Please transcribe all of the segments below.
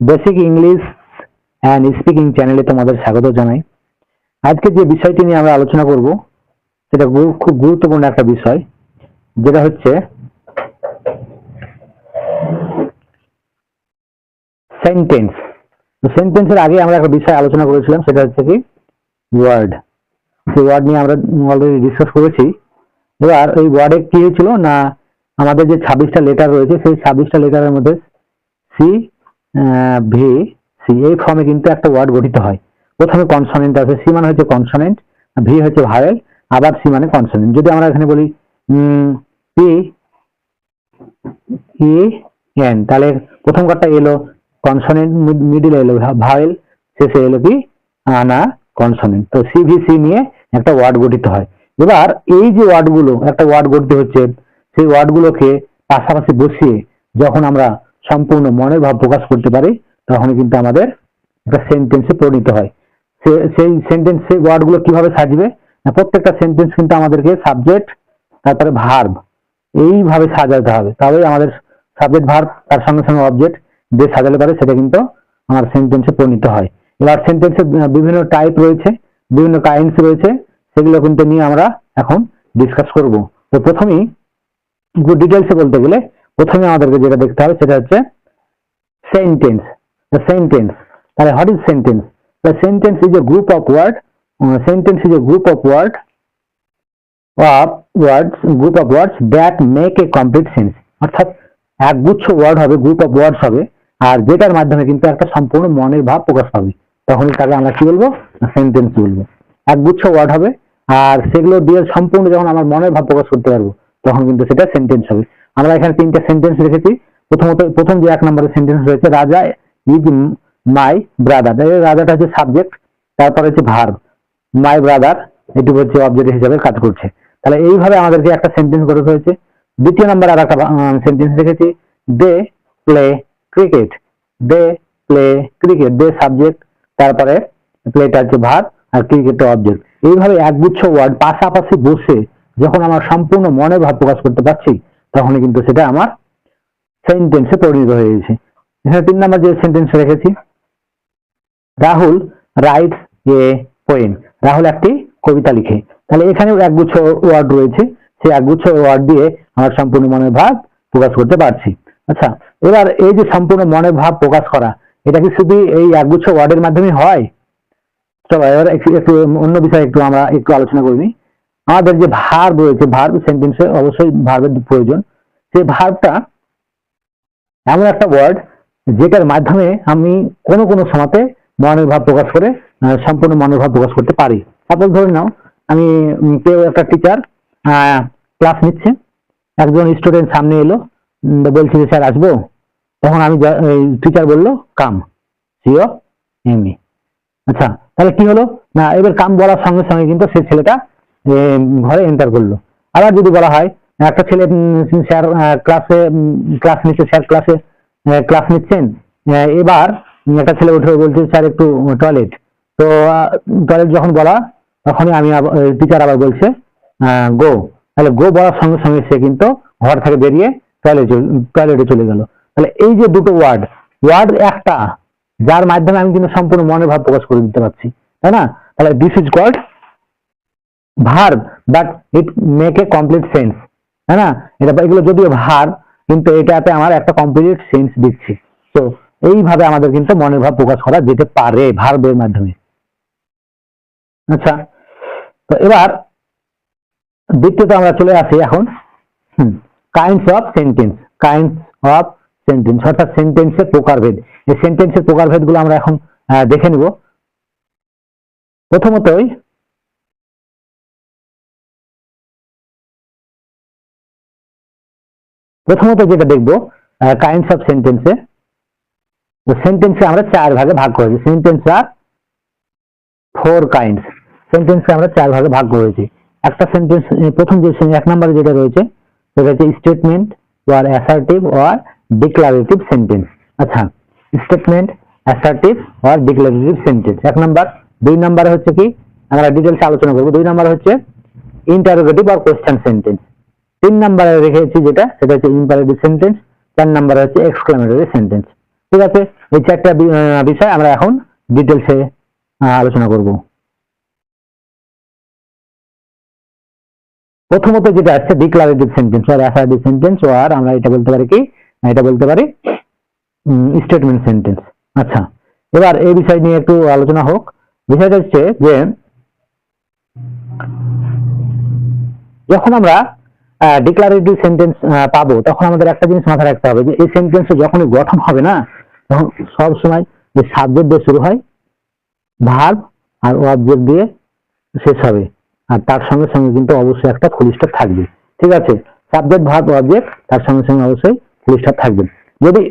Basic English and speaking চ্যানেলে তোমাদের স্বাগত জানাই। আজকে যে বিষয়টি নিয়ে আমরা আলোচনা করব, সেটা খুব গুরুত্বপূর্ণ একটা বিষয়, যেটা হচ্ছে সেন্টেন্স সেন্টেন্সের আগে আমরা একটা বিষয় আলোচনা করেছিলাম, সেটা হচ্ছে কি ওয়ার্ড সেই ওয়ার্ড নিয়ে আমরা অলরেডি ডিসকাস করেছি। এবার ওই ওয়ার্ডে কি হয়েছিল না আমাদের যে ছাব্বিশটা লেটার রয়েছে, সেই ছাব্বিশটা লেটারের মধ্যে সি ভি সি এই ফর্মে কিন্তু একটা ওয়ার্ড গঠিত হয়। প্রথমে কনসনেন্ট আছে সি মানে হচ্ছে কনসনেন্ট ভি হচ্ছে ভারেল আবার সি মানে কনসনেন্ট যদি আমরা এখানে বলি পি ই এন তাহলে প্রথম কারটা এলো কনসনেন্ট মিডিলে এলো ভারেল শেষে এলো কি? না কনসনেন্ট তো সিভিসি নিয়ে একটা ওয়ার্ড গঠিত হয়। এবার এই যে ওয়ার্ডগুলো একটা ওয়ার্ড গঠিত হচ্ছে, সেই ওয়ার্ডগুলোকে পাশাপাশি বসিয়ে যখন আমরা সম্পূর্ণ মনের ভাব প্রকাশ করতে পারি, তখন কিন্তু আমাদের একটা সেন্টেন্সে পরিণত হয়। সেই সেন্টেন্স ওয়ার্ডগুলো কীভাবে সাজবে? না, প্রত্যেকটা সেন্টেন্স কিন্তু আমাদেরকে সাবজেক্ট তারপরে ভার্ব এইভাবে সাজাতে হবে। তবে আমাদের সাবজেক্ট ভার্ব তার সঙ্গে সঙ্গে অবজেক্ট যে সাজালে পারে, সেটা কিন্তু আমার সেন্টেন্সে পরিণত হয়। এবার সেন্টেন্সের বিভিন্ন টাইপ রয়েছে, বিভিন্ন কাইন্ডস রয়েছে, সেগুলো কিন্তু নিয়ে আমরা এখন ডিসকাস করব। তো প্রথমেই একটু ডিটেলসে বলতে গেলে প্রথমে আমাদেরকে যেটা দেখতে হবে সেটা হচ্ছে সেন্টেন্স সেন্টেন্স তাহলে what is sentence the sentence is a group of word sentence is a group of word of words group of words that make a complete sense অর্থাৎ একগুচ্ছ ওয়ার্ড হবে গ্রুপ অফ ওয়ার্ডস হবে, আর যেটার মাধ্যমে কিন্তু একটা সম্পূর্ণ মনের ভাব প্রকাশ পাবে। তখনই তাকে আমরা কি বলব? সেন্টেন্স বলব। একগুচ্ছ ওয়ার্ড হবে, আর সেগুলো দিয়ে সম্পূর্ণ যখন আমার মনের ভাব প্রকাশ করতে পারব, তখন কিন্তু সেটা সেন্টেন্স হবে। আমরা এখানে তিনটা সেন্টেন্স রেখেছি। প্রথমত, প্রথম যে এক নম্বরের সেন্টেন্স রয়েছে, রাজা ইজ মাই ব্রাদার। রাজাটা হচ্ছে সাবজেক্ট তারপর হচ্ছে ভার্ব মাই ব্রাদার এটুকু হচ্ছে অবজেক্ট হিসেবে কাজ করছে। তাহলে এইভাবে আমাদেরকে একটা সেন্টেন্স গঠন হয়েছে দ্বিতীয় নম্বর আর একটা সেন্টেন্স রেখেছি। They play cricket. They play cricket. They subject তারপরে প্লেটা হচ্ছে ভার আর ক্রিকেটটা অবজেক্ট এইভাবে একগুচ্ছ ওয়ার্ড পাশাপাশি বসে যখন আমার সম্পূর্ণ মনে ভাব প্রকাশ করতে পারছি তখনই কিন্তু সেটা আমার সেন্টেন্সে পরিণত হয়ে গেছে। এখানে তিন নম্বর যে সেন্টেন্স রেখেছি, Rahul writes a poem Rahul একটি কবিতা লিখে। তাহলে এখানেও একগুচ্ছ ওয়ার্ড রয়েছে। সেই একগুচ্ছ ওয়ার্ড দিয়ে আমার সম্পূর্ণ মনের ভাব প্রকাশ করতে পারছি। আচ্ছা এবার এই যে সম্পূর্ণ মনের ভাব প্রকাশ করা, এটা কি শুধু এই একগুচ্ছ ওয়ার্ডের মাধ্যমে হয়? চলো, এবার একটু অন্য বিষয়ে একটু আমরা একটু আলোচনা করে নিই আমাদের যে ভার্ব রয়েছে ভার্ব সেন্টেন্সে অবশ্যই ভার্বের প্রয়োজন। সেই ভার্বটা এমন একটা ওয়ার্ড যেটার মাধ্যমে আমি কোনো কোনো সময়তে মনের ভাব প্রকাশ করে সম্পূর্ণ মনের ভাব প্রকাশ করতে পারি। সাপোজ ধরে নাও, আমি কেউ একটা টিচার ক্লাস নিচ্ছে। একজন স্টুডেন্ট সামনে এলো বলছি যে স্যার, আসব? তখন আমি টিচার বলল কাম সিও এমনি আচ্ছা তাহলে কি হলো? না, এবার কাম বলার সঙ্গে সঙ্গে কিন্তু সে ছেলেটা ঘরে এন্টার করল। আবার যদি বলা হয়, একটা ছেলে স্যার ক্লাসে ক্লাস নিচ্ছে স্যার ক্লাসে ক্লাস নিচ্ছেন এবার একটা ছেলে উঠে বলছে স্যার একটু টয়লেট তো টয়লেট যখন বলা, তখনই আমি টিচার আবার বলছে গো তাহলে গো বলার সঙ্গে সঙ্গে সে কিন্তু ঘর থেকে বেরিয়ে টয়লেট টয়লেটে চলে গেল। তাহলে এই যে দুটো ওয়ার্ড ওয়ার্ড একটা, যার মাধ্যমে আমি কিন্তু সম্পূর্ণ মনের ভাব প্রকাশ করে দিতে পারছি, তাই না? তাহলে this is called verb but it make a complete sense হ্যাঁ না? এটা এগুলো যদিও ভার কিন্তু এটাতে আমার একটা কমপ্লিট সেন্স দিচ্ছি। তো এইভাবে আমাদের কিন্তু মনের ভাব প্রকাশ করা যেতে পারে ভার্বের মাধ্যমে। আচ্ছা তো এবার দ্বিতীয়ত আমরা চলে আসি এখন kinds of sentence kinds of sentence অর্থাৎ সেন্টেন্সের প্রকারভেদ। এই সেন্টেন্সের প্রকারভেদগুলো আমরা এখন দেখে নিব। প্রথমতই প্রথমত যেটা দেখব কাইন্ডস অফ সেন্টেন্সে সেন্টেন্সে আমরা চার ভাগে ভাগ করেছি। সেন্টেন্স আর ফোর কাইন্ডস সেন্টেন্সকে আমরা চার ভাগে ভাগ করেছি। একটা সেন্টেন্স প্রথম যে এক নম্বরে যেটা রয়েছে, সেটা হচ্ছে statement or assertive or declarative sentence আচ্ছা statement assertive or declarative sentence এক নাম্বার। দুই নাম্বারে হচ্ছে কি? আমরা ডিটেলস আলোচনা করব। দুই নাম্বার হচ্ছে ইন্টারোগেটিভ আর কোয়েশ্চেন সেন্টেন্স তিন নাম্বারে রেখেছি যেটা, সেটা হচ্ছে ইম্পারেটিভ সেন্টেন্স চার নাম্বারে হচ্ছে এক্সক্লামেটরি সেন্টেন্স ঠিক আছে? এই চারটা বিষয় আমরা এখন ডিটেলসে আলোচনা করব। প্রথমত যেটা আছে ডিক্লারেটিভ সেন্টেন্স আর অ্যাসার্টিভ সেন্টেন্স আর আমরা এটা বলতে পারি কি? এটা বলতে পারি স্টেটমেন্ট সেন্টেন্স আচ্ছা এবার এই বিষয় নিয়ে একটু আলোচনা হোক। বিষয়টা হচ্ছে যে, যখন আমরা ডিক্লারেটিভ সেন্টেন্স পাবো, তখন আমাদের একটা জিনিস মাথায় রাখতে হবে যে এই সেন্টেন্স যখনই গঠন হবে না, তখন সব সময় যে সাবজেক্ট দিয়ে শুরু হয় ভার্ব আর অবজেক্ট দিয়ে শেষ হবে। আর তার সঙ্গে সঙ্গে কিন্তু অবশ্যই একটা ফুল স্টপ থাকবে। ঠিক আছে? সাবজেক্ট ভার্ব অবজেক্ট তার সঙ্গে সঙ্গে অবশ্যই ফুল স্টপ থাকবে। যদি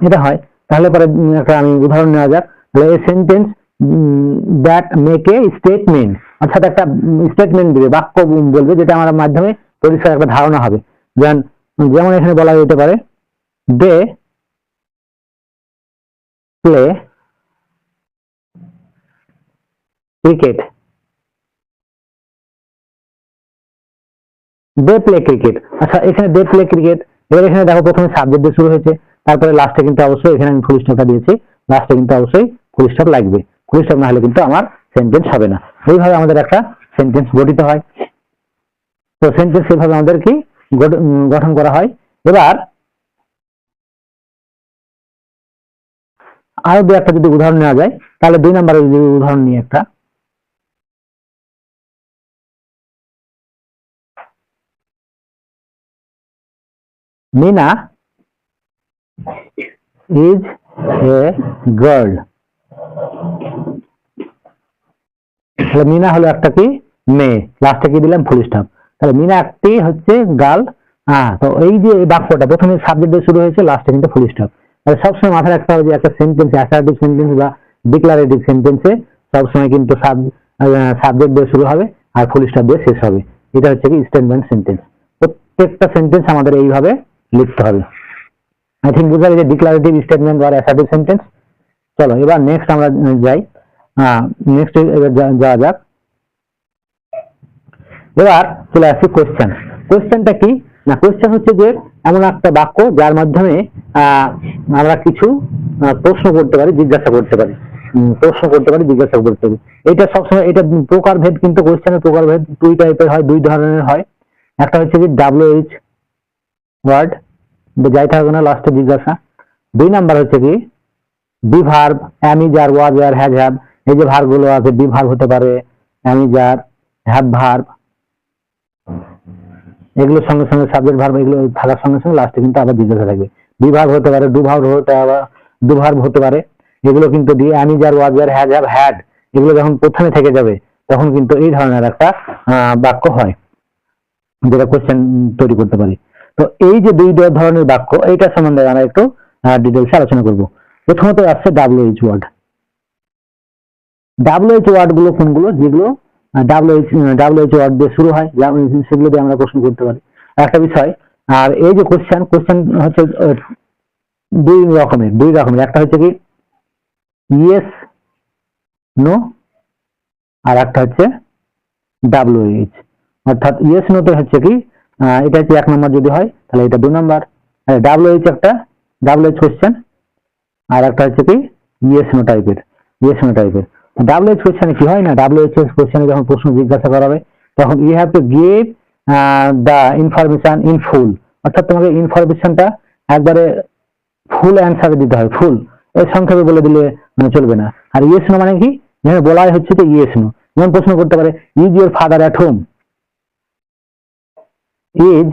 এটা হয়, তাহলে পরে একটা আমি উদাহরণ নেওয়া যাক। তাহলে এই sentence that make a statement অর্থাৎ একটা স্টেটমেন্ট দিবে, বাক্য বলবে, যেটা আমার মাধ্যমে পরিষ্কার একটা ধারণা হবে। যেমন যেমন এখানে বলা যেতে পারে, they play cricket. They play cricket. আচ্ছা এখানে দে প্লে ক্রিকেট, এবার এখানে দেখো প্রথমে সাবজেক্ট দিয়ে শুরু হয়েছে, তারপরে লাস্টে কিন্তু অবশ্যই এখানে আমি ফুল স্টপটা দিয়েছি লাস্টে কিন্তু অবশ্যই ফুল স্টপ লাগবে। ফুল স্টপ না হলে কিন্তু আমার সেন্টেন্স হবে না। এইভাবে আমাদের একটা সেন্টেন্স গঠিত হয়। তো সেন্টেন্স এইভাবে আমাদের কি গঠন করা হয়? এবার আরও দু একটা যদি উদাহরণ নেওয়া যায়, তাহলে দুই নম্বরে যদি উদাহরণ নিয়ে একটা। Mina is a girl Mina হলো একটা কি? মেয়ে। লাস্টে কি দিলাম? ফুল স্টপ তাহলে মিনা একটি হচ্ছে গার্ল হ্যাঁ তো এই যে বাক্যটা, প্রথমে সাবজেক্ট দিয়ে শুরু হয়েছে লাস্টে কিন্তু ফুল স্টপ তাহলে সবসময় মাথায় রাখতে হবে যে একটা সেন্টেন্স অ্যাসার্টিভ সেন্টেন্স বা ডিক্লারেটিভ সেন্টেন্সে সবসময় কিন্তু সাবজেক্ট দিয়ে শুরু হবে আর ফুল স্টপ দিয়ে শেষ হবে। এটা হচ্ছে কি স্টেটমেন্ট সেন্টেন্স প্রত্যেকটা সেন্টেন্স আমাদের এইভাবে লিখতে হবে। আই থিঙ্ক বুঝা যে ডিক্লারেটিভ স্টেটমেন্ট আর অ্যাসার্টিভ সেন্টেন্স চলো, এবার নেক্সট আমরা যাই। নেক্সট এবার যাওয়া যাক। এবার চলে আসছি কোশ্চেন কোয়েশ্চেনটা কি? না কোশ্চেন হচ্ছে যে এমন একটা বাক্য যার মাধ্যমে আমরা কিছু প্রশ্ন করতে পারি, জিজ্ঞাসা করতে পারি। প্রশ্ন করতে পারি, জিজ্ঞাসা করতে পারি। এটা সবসময়, এটা প্রকারভেদ, কিন্তু কোশ্চেনের প্রকারভেদ দুই টাইপের হয়, দুই ধরনের হয়। একটা হচ্ছে যে ডাব্লিউ এইচ ওয়ার্ড যাই থাকবে না লাস্টে জিজ্ঞাসা। দুই নাম্বার হচ্ছে কি be verb am is are was R has have এই যে ভার্বগুলো আছে বি হতে পারে অ্যামিজার হ্যাভ ভার্ব এগুলোর সঙ্গে সঙ্গে সাবজেক্ট ভার্ব এগুলো থাকার সঙ্গে সঙ্গে লাস্টে কিন্তু আবার জিজ্ঞাসা থাকবে। বি ভার্ব হতে পারে ভার্ব হতে ডু হতে পারে। এগুলো কিন্তু দিয়ে অ্যামিজার ওয়াজ আর হ্যাজ হ্যাভ হ্যাড এগুলো যখন প্রথমে থেকে যাবে, তখন কিন্তু এই ধরনের একটা বাক্য হয়, যেটা কোশ্চেন তৈরি করতে পারি। তো এই যে দুই ধরনের বাক্য, এইটা সম্বন্ধে আমরা একটু ডিটেলসে আলোচনা করব। প্রথমত আসছে ডাব্লিউএইচ ওয়ার্ড ডাব্লিউএইচ ওয়ার্ডগুলো কোনগুলো? যেগুলো ডাব্লিউএইচ দিয়ে শুরু হয় সেগুলো দিয়ে আমরা প্রশ্ন করতে পারি। একটা বিষয়, আর এই যে কোশ্চেন কোশ্চেন হচ্ছে দুই রকমের দুই রকমের। একটা হচ্ছে কি ইয়েস নো আর একটা হচ্ছে ডাব্লিউএইচ অর্থাৎ ইয়েস নোতে হচ্ছে কি এটা হচ্ছে এক নম্বর যদি হয়, তাহলে এটা দু নম্বর। ডাব্লিউএইচ একটা ডাব্লিউএইচ কোশ্চেন আর একটা হচ্ছে কি ইয়েস নো টাইপের ইয়েস নো টাইপের ডাব্লিউএইচ কোশ্চেনে কি হয় না? ডাব্লিউএইচ কোশ্চেনে যখন প্রশ্ন জিজ্ঞাসা করা হবে, তখন you have to give the information in full অর্থাৎ তোমাকে ইনফরমেশনটা একবারে ফুল অ্যান্সার দিতে হয় ফুল এর সংক্ষেপে বলে দিলে মানে চলবে না। আর ইয়েস নো মানে কি? যেখানে বলাই হচ্ছে যে ইয়েস নো যেমন প্রশ্ন করতে পারে is your father at home is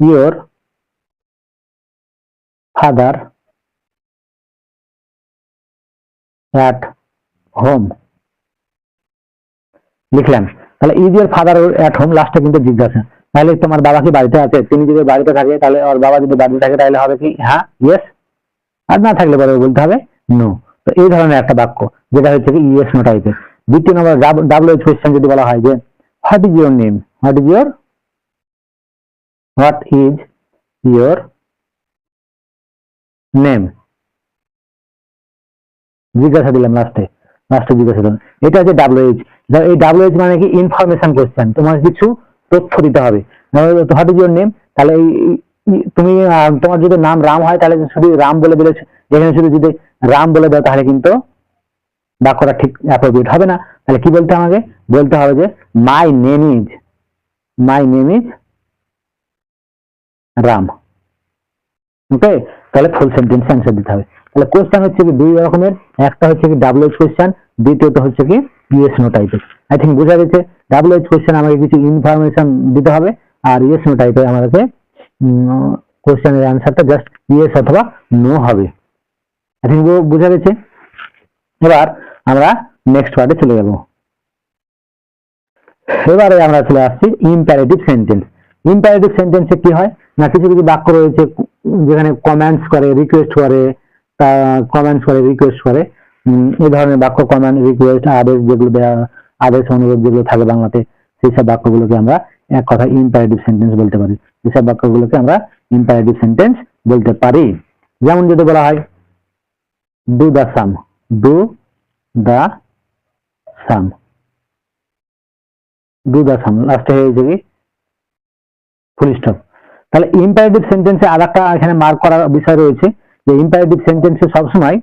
your father at home লিখলাম তাহলে is your father at home লাস্টে কিন্তু জিজ্ঞাসা। তাহলে তোমার বাবা কি বাড়িতে আছে? তিনি যদি বাড়িতে থাকে, তাহলে ওর বাবা যদি বাড়িতে থাকে, তাহলে হবে কি? হ্যাঁ ইয়েস আর না থাকলে পরে বলতে হবে নো তো এই ধরনের একটা বাক্য, যেটা হচ্ছে কি ইয়েস নো টাইপের দ্বিতীয় নম্বর ডাব্লিউ এইচ কোয়েশ্চেন যদি বলা হয় যে what is your name what is your what is your name জিজ্ঞাসা দিলাম লাস্টে লাস্টে জিজ্ঞাসা দিলাম এটা হচ্ছে ডাব্লিউএইচ এই ডাব্লিউএইচ মানে কি ইনফরমেশন কোশ্চেন তোমার কিছু তথ্য দিতে হবে। হোয়াট ইজ ইউর নেম তাহলে এই তুমি তোমার যদি নাম রাম হয়, তাহলে শুধু রাম বলে দিলে এখানে শুধু যদি রাম বলে দাও, তাহলে কিন্তু বাক্যটা ঠিক অ্যাপ্রোপ্রিয়েট হবে না। তাহলে কি বলতে আমাকে? বলতে হবে যে my name is my name is Ram. Okay তাহলে ফুল সেন্টেন্স অ্যান্সার দিতে হবে। তাহলে কোশ্চেন হচ্ছে কি দুই রকমের। একটা হচ্ছে কি ডাবল এইচ কোশ্চেন দ্বিতীয়ত হচ্ছে কি ইয়েস নো টাইপের আই থিঙ্ক বোঝা গেছে ডাবল এইচ কোশ্চেন আমাকে কিছু ইনফরমেশন দিতে হবে, আর ইয়েস নো টাইপের আমাদেরকে কোশ্চেনের অ্যান্সারটা জাস্ট ইয়েস অথবা নো হবে। আই থিঙ্ক বোঝা গেছে? এবার আমরা নেক্সট পার্টে চলে যাব। এবারে আমরা চলে আসছি ইম্প্যারেটিভ সেন্টেন্স ইম্প্যারেটিভ সেন্টেন্সে কি হয়? না কিছু কিছু বাক্য রয়েছে, যেখানে কমেন্টস করে রিকোয়েস্ট করে কমেন্টস করে রিকোয়েস্ট করে। এই ধরনের বাক্য কমেন্ট রিকোয়েস্ট আদেশ যেগুলো দেওয়া আদেশ, অনুরোধ যেগুলো থাকে বাংলাতে, সেই সব বাক্যগুলোকে আমরা এক কথা ইম্প্যারেটিভ সেন্টেন্স বলতে পারি। সেসব বাক্যগুলোকে আমরা ইম্প্যারেটিভ সেন্টেন্স বলতে পারি। যেমন যদি বলা হয় do the sum do the sum do the sum লাস্টে হয়ে যাবে ফুল স্টপ তাহলে ইম্পারেটিভ সেন্টেন্সে আর একটা এখানে মার্ক করার বিষয় রয়েছে। যে ইম্পারেটিভ সেন্টেন্সে সবসময়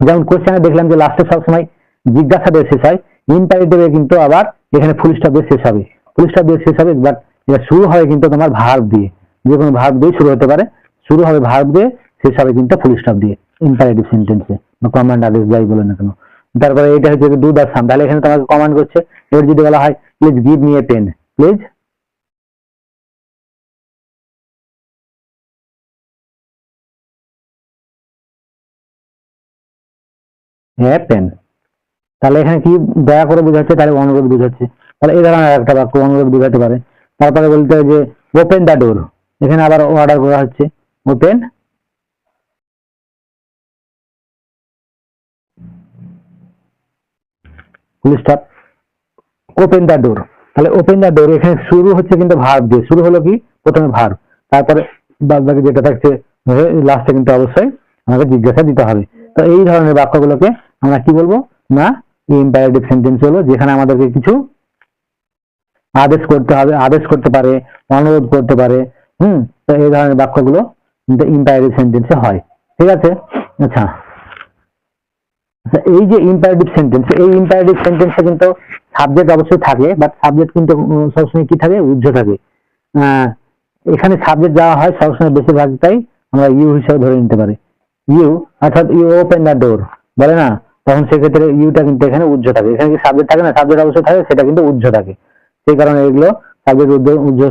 যেমন কোশ্চেনে দেখলাম যে লাস্টে সবসময় জিজ্ঞাসা দিয়ে শেষ হয় ইম্পারেটিভে কিন্তু আবার এখানে ফুল স্টপ দিয়ে শেষ হবে। ফুল স্টপ দিয়ে শেষ হবে বাট এটা শুরু হবে কিন্তু তোমার ভার্ব দিয়ে। যে কোনো ভার্ব দিয়ে শুরু হতে পারে। শুরু হবে ভার্ব দিয়ে, শেষ হবে কিন্তু ফুল স্টপ দিয়ে ইম্পারেটিভ সেন্টেন্সে বা কমান্ড আদেশ যাই বলে না কেন। তারপরে এটা হচ্ছে ডু দ্য সাম তাহলে এখানে তোমাকে কমান্ড করছে। এবার যদি বলা হয় please give a pen please হ্যাঁ পেন। তাহলে এখানে কি দয়া করে বোঝাচ্ছে? তাহলে অনুরোধ বোঝাচ্ছে। তাহলে এই ধরনের একটা বাক্য অনুরোধ বোঝাতে পারে। তারপরে বলতে হয় যে ওপেন দ্য ডোর এখানে আবার অর্ডার করা হচ্ছে। ওপেন ওপেন দ্য ডোর তাহলে ওপেন দ্য ডোর এখানে শুরু হচ্ছে কিন্তু ভার্ব দিয়ে। শুরু হলো কি? প্রথমে ভার্ব তারপরে বাদ বাকি যেটা থাকছে লাস্টে কিন্তু অবশ্যই আমাকে জিজ্ঞাসা দিতে হবে। তো এই ধরনের বাক্যগুলোকে আমরা কি বলব? না ইম্পারেটিভ সেন্টেন্স হলো যেখানে আমাদেরকে কিছু আদেশ করতে হবে আদেশ করতে পারে অনুরোধ করতে পারে হুম? তো এই ধরনের বাক্যগুলো ইম্পারেটিভ সেন্টেন্সে হয়। ঠিক আছে? আচ্ছা। আচ্ছা, এই যে ইম্পারেটিভ সেন্টেন্স এই ইম্পারেটিভ সেন্টেন্সে কিন্তু সাবজেক্ট অবশ্যই থাকে বাট সাবজেক্ট কিন্তু সবসময় কি থাকে? উজ্জ্ব থাকে। এখানে সাবজেক্ট দেওয়া হয় সবসময় বেশিরভাগটাই আমরা ইউ হিসাবে ধরে নিতে পারি। ইউ অর্থাৎ ইউ ওপেন দ্য ডোর বলে না, তখন সেক্ষেত্রে ইউটা কিন্তু এখানে উজ্জ্ব থাকে। এখানে কি সাবজেক্ট থাকে না? সাবজেক্ট অবশ্যই থাকে, সেটা কিন্তু উজ্জ্ব থাকে। সেই কারণে এগুলো সাবজেক্ট উজ্জ্ব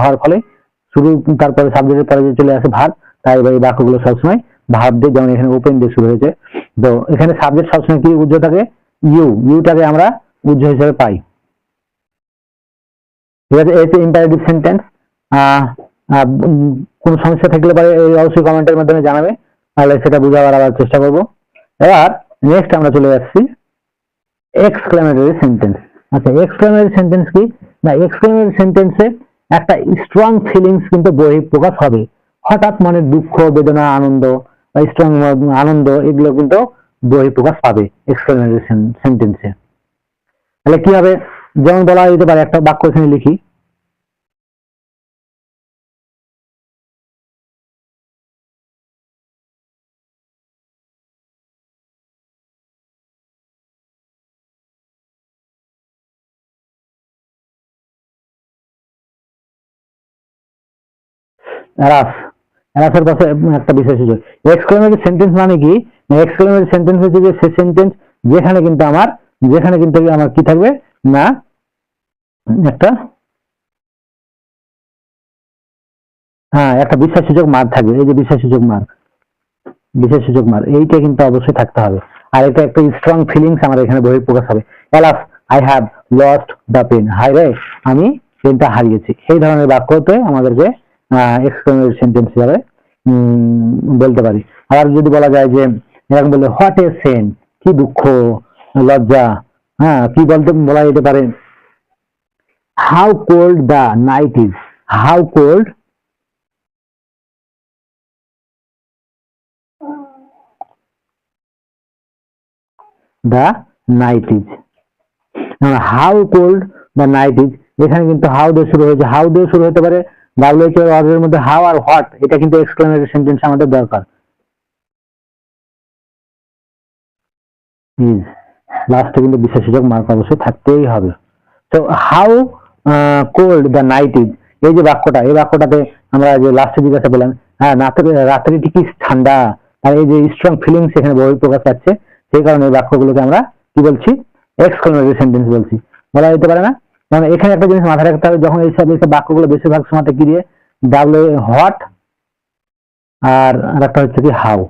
হওয়ার ফলে শুরু, তারপরে সাবজেক্টের পরে যে চলে আসে ভার, তাই এই বাক্যগুলো সবসময় ভাব দিয়ে যেমন এখানে ওপেন দিয়ে শুরু হয়েছে। তো এখানে সাবজেক্ট সবসময় কি উজ্জ্ব থাকে? ইউ ইউটাকে আমরা উজ্জ্ব হিসেবে পাই। ঠিক আছে, এই ইম্পারেটিভ সেন্টেন্স কোন সমস্যা থাকলে পারে এই অবশ্যই কমেন্টের মাধ্যমে জানাবে। তাহলে সেটা বুঝাবার আবার চেষ্টা করব। এবার নেক্সট আমরা চলে যাচ্ছি এক্সক্লেমেটরি সেন্টেন্স আচ্ছা এক্সক্লেমেটরি সেন্টেন্স কি? না এক্সক্লেমেটরি সেন্টেন্সে একটা স্ট্রং ফিলিংস কিন্তু বই প্রকাশ হবে। হঠাৎ মানে দুঃখ, বেদনা, আনন্দ, বা স্ট্রং আনন্দ, এগুলো কিন্তু বই প্রকাশ পাবে এক্সক্লেমেটরি সেন্টেন্সে তাহলে কি হবে? যেমন বলা যেতে পারে, একটা বাক্য এখানে লিখি। রাফ। রাফের পাশে একটা বিশেষ সুযোগ। এক্সক্লেমেটরি সেন্টেন্স মানে কি? এক্সক্লেমেটরি সেন্টেন্স হচ্ছে যে সে সেন্টেন্স যেখানে কিন্তু আমার, যেখানে কিন্তু আমার কি থাকবে? না, একটা হ্যাঁ একটা বিশ্বাস সুযোগ মার থাকবে। এই যে বিশ্বাস সুযোগ মার সুযোগ মার এইটা কিন্তু অবশ্যই থাকতে হবে। আর এটা একটা স্ট্রং ফিলিংস আমার এখানে বহির প্রকাশ হবে। Alas I have lost the pen high রে, আমি পেনটা হারিয়েছি। এই ধরনের বাক্যতে আমাদেরকে এক্সক্লেমেটরি সেন্টেন্স হিসাবে বলতে পারি। আর যদি বলা যায় যে, এরকম বললে হোয়াট এ সেন কি দুঃখ, লজ্জা হ্যাঁ কি বলতে, বলা যেতে পারে how cold the night is how cold the night is how cold the night is এখানে কিন্তু হাউ দিয়ে শুরু হয়েছে হাউ দিয়ে শুরু হতে পারে ডাব্লিউএইচ মধ্যে হাউ আর হোয়াট এটা কিন্তু এক্সক্লেমেটরি সেন্টেন্স আমাদের দরকার। ইজ লাস্টে কিন্তু বিশেষসূচক মার্ক অবশ্যই থাকতেই হবে। তো how cold the night is এই যে বাক্যটা, এই বাক্যটাতে আমরা যে লাস্টে জিজ্ঞাসা করলাম হ্যাঁ রাত্রি কি ঠান্ডা? আর এই যে স্ট্রং ফিলিংস এখানে বই প্রকাশ পাচ্ছে সেই কারণে এই বাক্যগুলোকে আমরা কি বলছি? এক্সক্লেমেটরি সেন্টেন্স বলছি। বলা যেতে পারে না? কারণ এখানে একটা জিনিস মাথায় রাখতে হবে, যখন এইসব এইসব বাক্যগুলো বেশিরভাগ সময়তে কি দিয়ে? ডাব্লিউ হোয়াট আর একটা হচ্ছে কি হাউ।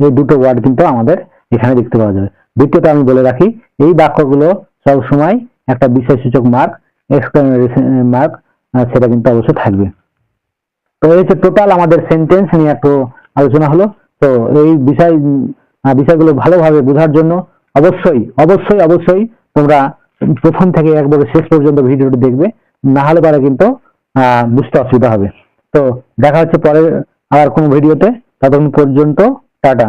এই দুটো ওয়ার্ড কিন্তু আমাদের এখানে দেখতে পাওয়া যাবে। দ্বিতীয়ত আমি বলে রাখি, এই বাক্যগুলো সব সময় একটা বিশেষসূচক মার্ক এক্সক্লেমেটরি মার্ক সেটা কিন্তু অবশ্যই থাকবে। তো এই হচ্ছে টোটাল আমাদের সেন্টেন্স নিয়ে একটু আলোচনা হলো। তো এই বিষয় বিষয়গুলো ভালোভাবে বোঝার জন্য অবশ্যই অবশ্যই অবশ্যই তোমরা প্রথম থেকে একবারে শেষ পর্যন্ত ভিডিওটি দেখবে, না হলে পরে কিন্তু বুঝতে অসুবিধা হবে। তো দেখা হচ্ছে পরে আর কোনো ভিডিওতে, ততক্ষণ পর্যন্ত, টাটা।